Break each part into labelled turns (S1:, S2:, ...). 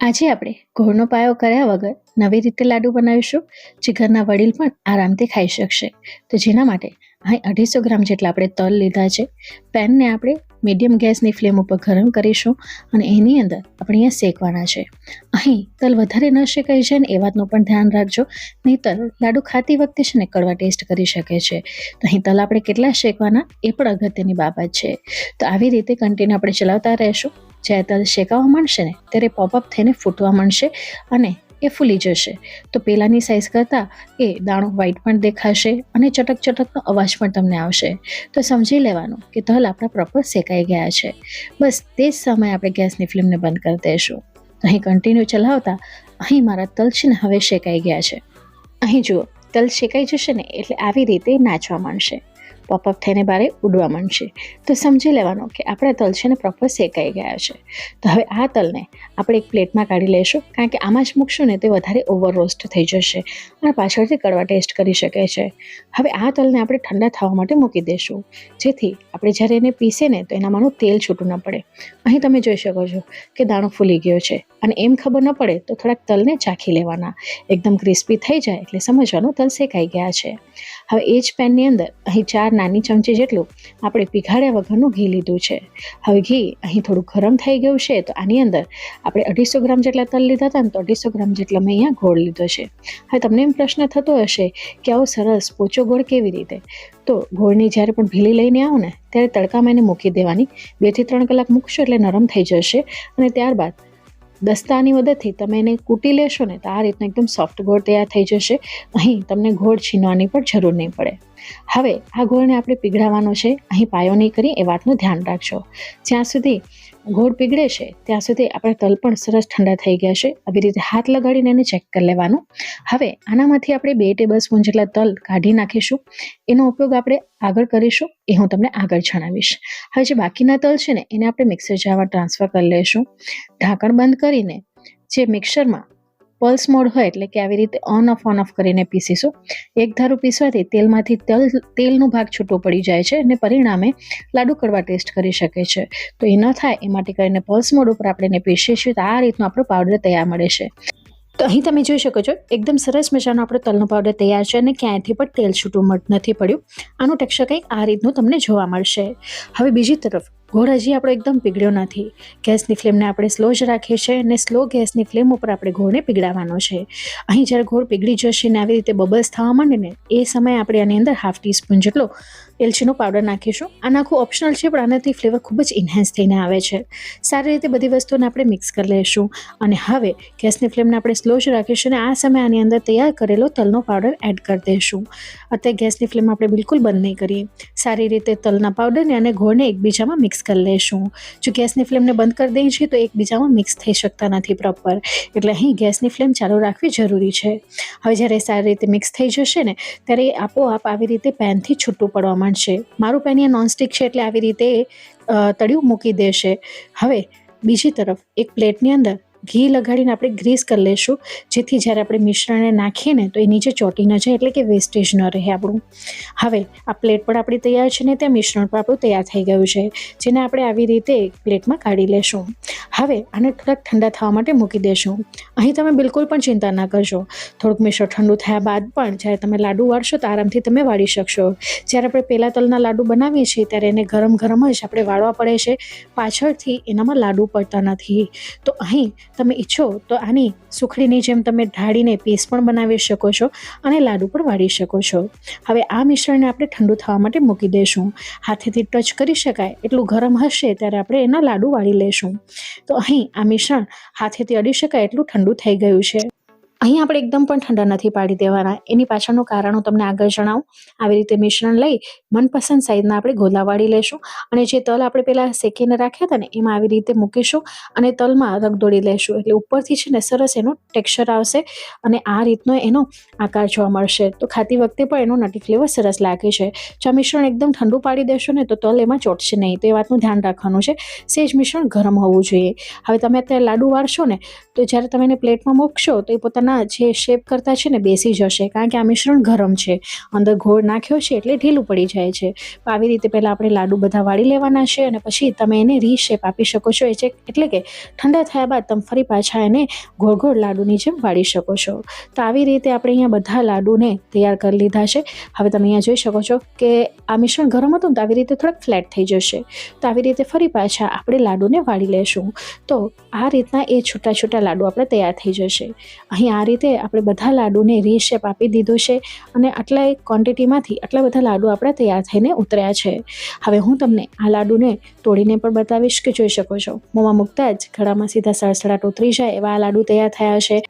S1: આજે આપણે ઘોળનો પાયો કર્યા વગર નવી રીતે લાડુ બનાવીશું, જે ઘરના વડીલ પણ આરામથી ખાઈ શકશે. તો જેના માટે અહીં અઢીસો ગ્રામ જેટલા આપણે તલ લીધા છે. પેનને આપણે મીડિયમ ગેસની ફ્લેમ ઉપર ગરમ કરીશું અને એની અંદર આપણે અહીંયા શેકવાના છે. અહીં તલ વધારે ન શેકાઈ જાય ને એ વાતનું પણ ધ્યાન રાખજો, નહીં તલ લાડુ ખાતી વખતે છે ને કડવા ટેસ્ટ કરી શકે છે. તો અહીં તલ આપણે કેટલા શેકવાના એ પણ અગત્યની બાબત છે. તો આવી રીતે કન્ટિન્યુ આપણે ચલાવતા રહેશું. જ્યારે તલ શેકાવા માંડશે ને, ત્યારે પોપઅપ થઈને ફૂટવા માંડશે અને એ ફૂલી જશે. તો પહેલાંની સાઇઝ કરતાં એ દાણો વ્હાઈટ પણ દેખાશે અને ચટક ચટકનો અવાજ પણ તમને આવશે. તો સમજી લેવાનું કે તલ આપણા પ્રોપર શેકાઈ ગયા છે. બસ તે જ સમયે આપણે ગેસની ફ્લેમને બંધ કરી દઈશું. અહીં કન્ટિન્યુ ચલાવતા અહીં મારા તલ છે ને હવે શેકાઈ ગયા છે. અહીં જુઓ, તલ શેકાઈ જશે ને એટલે આવી રીતે નાચવા માંડશે. પોપઅપ થઈને બારે ઉડવા માંડશે. તો સમજી લેવાનું કે આપણા તલ છે ને પ્રોપર શેકાઈ ગયા છે. તો હવે આ તલને આપણે એક પ્લેટમાં કાઢી લઈશું કારણ કે આમાં જ મૂકશું ને તે વધારે ઓવર રોસ્ટ થઈ જશે અને પાછળથી કડવા ટેસ્ટ કરી શકે છે. હવે આ તલને આપણે ઠંડા થવા માટે મૂકી દઈશું જેથી આપણે જ્યારે એને પીસે ને તો એનામાંનું તેલ છૂટું ન પડે. અહીં તમે જોઈ શકો છો કે દાણો ફૂલી ગયો છે અને એમ ખબર ન પડે તો થોડાક તલને ચાખી લેવાના. એકદમ ક્રિસ્પી થઈ જાય એટલે સમજવાનું તલ શેકાઈ ગયા છે. હવે એ જ પેનની અંદર અહીં ચાર નાની ચમચી જેટલું આપણે પીઘાડ્યા વગરનું ઘી લીધું છે. હવે ઘી અહીં થોડું ગરમ થઈ ગયું છે તો આની અંદર આપણે અઢીસો ગ્રામ જેટલા તલ લીધા હતા ને તો અઢીસો ગ્રામ જેટલા મેં અહીંયા ગોળ લીધો છે. હવે તમને એમ પ્રશ્ન થતો હશે કે આવો સરસ પોચો ગોળ કેવી રીતે? તો ગોળની જ્યારે પણ ભીલી લઈને આવો ને ત્યારે તડકામાં એને મૂકી દેવાની બેથી ત્રણ કલાક મૂકશો એટલે નરમ થઈ જશે અને ત્યારબાદ દસ્તાની મદદથી તમે એને કૂટી લેશો ને તો આ રીતના એકદમ સોફ્ટ ગોળ તૈયાર થઈ જશે. અહીં તમને ગોળ છીનવાની પણ જરૂર નહીં પડે. હવે આ ગોળને આપણે પીગળાવવાનો છે. અહીં પાયો નહીં કરી એ વાતનું ધ્યાન રાખજો. જ્યાં સુધી ગોળ પીગળે છે, ત્યાં સુધી આપણા તલ પણ સરસ ઠંડા થઈ ગયા છે. આવી રીતે હાથ લગાડીને એને ચેક કરી લેવાનું. હવે આનામાંથી આપણે બે ટેબલ સ્પૂન જેટલા તલ કાઢી નાખીશું. એનો ઉપયોગ આપણે આગળ કરીશું. એ હું તમને આગળ જણાવીશ. હવે જે બાકીના તલ છે ને, એને આપણે મિક્સર જારમાં ટ્રાન્સફર કરી લઈશું. ઢાંકણ બંધ કરીને જે મિક્સરમાં પલ્સ મોડ હોય એટલે કે આવી રીતે ઓન ઓફ ઓન ઓફ કરીને પીસીશું. એક ધારું પીસવાથી તેલમાંથી તલ, તેલનું ભાગ છૂટો પડી જાય છે અને પરિણામે લાડુ કડવા ટેસ્ટ કરી શકે છે. તો એ ન થાય, એ માટે કરીને પલ્સ મોડ ઉપર આપણે એને પીસીએ છીએ તો આ રીતનો આપણો પાવડર તૈયાર મળે છે. તો અહીં તમે જોઈ શકો છો, એકદમ સરસ મજાનો આપણો તલનો પાવડર તૈયાર છે અને ક્યાંયથી પણ તેલ છૂટું નથી પડ્યું. આનું ટેક્સચર કંઈક આ રીતનું તમને જોવા મળશે. હવે બીજી તરફ ગોળ હજી આપણો એકદમ પીગળ્યો નથી. ગેસની ફ્લેમને આપણે સ્લો જ રાખીએ છીએ અને સ્લો ગેસની ફ્લેમ ઉપર આપણે ગોળને પીગળાવવાનો છે. અહીં જ્યારે ગોળ પીગળી જશે ને આવી રીતે બબલ્સ થવા માંડે ને, એ સમયે આપણે આની અંદર હાફ ટીસ્પૂન જેટલો એલચીનો પાવડર નાખીશું. આ નાખવું ઓપ્શનલ છે, પણ આનાથી ફ્લેવર ખૂબ જ ઇન્હેન્સ થઈને આવે છે. સારી રીતે બધી વસ્તુને આપણે મિક્સ કરી લઈશું અને હવે ગેસની ફ્લેમને આપણે સ્લો જ રાખીશું અને આ સમયે આની અંદર તૈયાર કરેલો તલનો પાવડર એડ કરી દઈશું અત્યારે ગેસની ફ્લેમ આપણે બિલકુલ બંધ નહીં કરીએ. સારી રીતે તલના પાવડરને અને ગોળને એકબીજામાં મિક્સ કરી લેશું. જો ગેસની ફ્લેમને બંધ કરી દઈએ છીએ તો એકબીજામાં મિક્સ થઈ શકતા નથી પ્રોપર એટલે અહીં ગેસની ફ્લેમ ચાલુ રાખવી જરૂરી છે. હવે જ્યારે સારી રીતે મિક્સ થઈ જશે ને, ત્યારે આપોઆપ આવી રીતે પેનથી છૂટું પડવા માંડશે. મારું પેન અહીંયા નોનસ્ટિક છે એટલે આવી રીતે તળિયું મૂકી દેશે. હવે બીજી તરફ એક પ્લેટની અંદર ઘી લગાડીને આપણે ગ્રીસ કરી લઈશું જેથી જ્યારે આપણે મિશ્રણને નાખીએ ને તો એ નીચે ચોટી ન જાય એટલે કે વેસ્ટેજ ન રહે આપણું. હવે આ પ્લેટ પણ આપણી તૈયાર છે ને ત્યાં મિશ્રણ પણ આપણું તૈયાર થઈ ગયું છે, જેને આપણે આવી રીતે પ્લેટમાં કાઢી લેશું. હવે આને થોડાક ઠંડા થવા માટે મૂકી દેશું. અહીં તમે બિલકુલ પણ ચિંતા ના કરશો. થોડુંક મિશ્રણ ઠંડુ થયા બાદ પણ જ્યારે તમે લાડુ વાળશો તો આરામથી તમે વાળી શકશો. જ્યારે આપણે પહેલાં તલના લાડુ બનાવીએ છીએ ત્યારે એને ગરમ ગરમ જ આપણે વાળવા પડે છે. પાછળથી એનામાં લાડુ પડતા નથી. તો અહીં તમે ઈચ્છો તો આની સુખડીની જેમ તમે ઢાળીને પીસ પણ બનાવી શકો છો અને લાડુ પણ વાળી શકો છો. હવે આ મિશ્રણને આપણે ઠંડુ થવા માટે મૂકી દઈશું હાથેથી ટચ કરી શકાય એટલું ગરમ હશે ત્યારે આપણે એના લાડુ વાળી લઈશું તો અહીં આ મિશ્રણ હાથેથી અડી શકાય એટલું ઠંડુ થઈ ગયું છે. અહીં આપણે એકદમ પણ ઠંડા નથી પાડી દેવાના. એની પાછળનું કારણ હું તમને આગળ જણાવું. આવી રીતે મિશ્રણ લઈ મનપસંદ સાઈઝના આપણે ગોલા વાળી લઈશું અને જે તલ આપણે પહેલાં શેકીને રાખ્યા હતા ને, એમાં આવી રીતે મૂકીશું અને તલમાં રગદોડી લઈશું એટલે ઉપરથી છે ને સરસ એનો ટેક્સચર આવશે અને આ રીતનો એનો આકાર જોવા મળશે. તો ખાતી વખતે પણ એનો નટી ફ્લેવર સરસ લાગે છે. જો આ મિશ્રણ એકદમ ઠંડુ પાડી દેશો ને, તો તલ એમાં ચોટશે નહીં. તો એ વાતનું ધ્યાન રાખવાનું છે. સેજ મિશ્રણ ગરમ હોવું જોઈએ. હવે તમે અત્યારે લાડુ વાળશો ને, તો જ્યારે તમે એને પ્લેટમાં મૂકશો, તો એ પોતાના લાડુના જે શેપ કરતા છે ને, બેસી જશે. કારણ કે આ મિશ્રણ ગરમ છે. અંદર ગોળ નાખ્યો છે એટલે ઢીલું પડી જાય છે. તો આવી રીતે પહેલાં આપણે લાડુ બધા વાળી લેવાના છે અને પછી તમે એને રીશેપ આપી શકો છો. એ છે એટલે કે ઠંડા થયા બાદ તમે ફરી પાછા એને ગોળ ગોળ લાડુની જેમ વાળી શકો છો. તો આવી રીતે આપણે અહીંયા બધા લાડુને તૈયાર કરી લીધા છે. હવે તમે અહીંયા જોઈ શકો છો કે આ મિશ્રણ ગરમ હતું તો આવી રીતે થોડાક ફ્લેટ થઈ જશે. તો આવી રીતે ફરી પાછા આપણે લાડુને વાળી લેશું. તો આ રીતના એ છૂટા છૂટા લાડુ આપણે તૈયાર થઈ જશે. અહીં આ રીતે આપણે બધા લાડુને રીશેપ આપી દીધો છે અને આટલા એક ક્વોન્ટિટીમાંથી આટલા બધા લાડુ આપણા તૈયાર થઈને ઉતર્યા છે. હવે હું તમને આ લાડુને તોડીને પણ બતાવીશ કે જોઈ શકો છો. મોંમાં મૂકતા જ ઘડામાં સીધા સળસડાટ ઉતરી જાય એવા આ લાડુ તૈયાર થયા છે.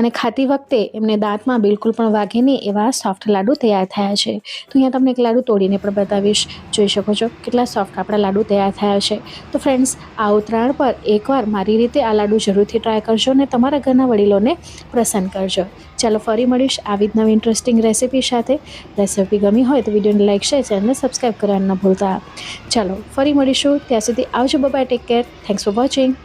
S1: અને ખાતી વખતે એમને દાંતમાં બિલકુલ પણ વાગે નહીં એવા સોફ્ટ લાડુ તૈયાર થયા છે. તો અહીંયા તમને એક લાડુ તોડીને પણ બતાવીશ. જોઈ શકો છો કેટલા સોફ્ટ આપણા લાડુ તૈયાર થયા છે. તો ફ્રેન્ડ્સ આ ઉત્તરાયણ પર એકવાર મારી રીતે આ લાડુ જરૂરથી ટ્રાય કરજો અને તમારા ઘરના વડીલોને પ્રસન્ન કરજો. ચાલો ફરી મળીશ આવી જ નવી ઇન્ટરેસ્ટિંગ રેસીપી સાથે. રેસિપી ગમી હોય તો વિડીયોને લાઈક શેર ચેનલને સબસ્ક્રાઈબ કરવાનું ન ભૂલતા. ચાલો ફરી મળીશું. ત્યાં સુધી આવજો bye bye take care thanks for watching